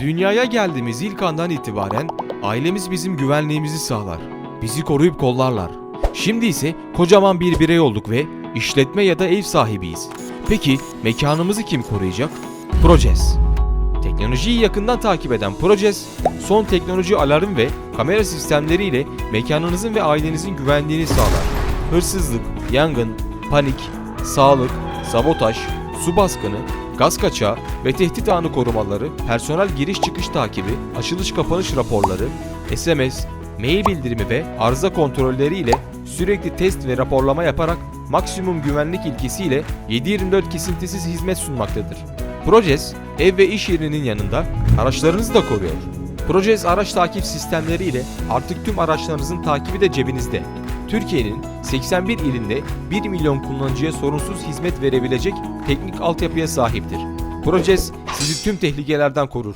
Dünyaya geldiğimiz ilk andan itibaren ailemiz bizim güvenliğimizi sağlar. Bizi koruyup kollarlar. Şimdi ise kocaman bir birey olduk ve işletme ya da ev sahibiyiz. Peki mekanımızı kim koruyacak? Proces. Teknolojiyi yakından takip eden Proces, son teknoloji alarm ve kamera sistemleriyle mekanınızın ve ailenizin güvenliğini sağlar. Hırsızlık, yangın, panik, sağlık, sabotaj, su baskını, gaz kaçağı ve tehdit anı korumaları, personel giriş çıkış takibi, açılış kapanış raporları, SMS, mail bildirimi ve arıza kontrolleri ile sürekli test ve raporlama yaparak maksimum güvenlik ilkesiyle 7/24 kesintisiz hizmet sunmaktadır. Projes, ev ve iş yerinin yanında araçlarınızı da koruyor. Projes araç takip sistemleri ile artık tüm araçlarınızın takibi de cebinizde. Türkiye'nin 81 ilinde 1 milyon kullanıcıya sorunsuz hizmet verebilecek teknik altyapıya sahiptir. Projes sizi tüm tehlikelerden korur.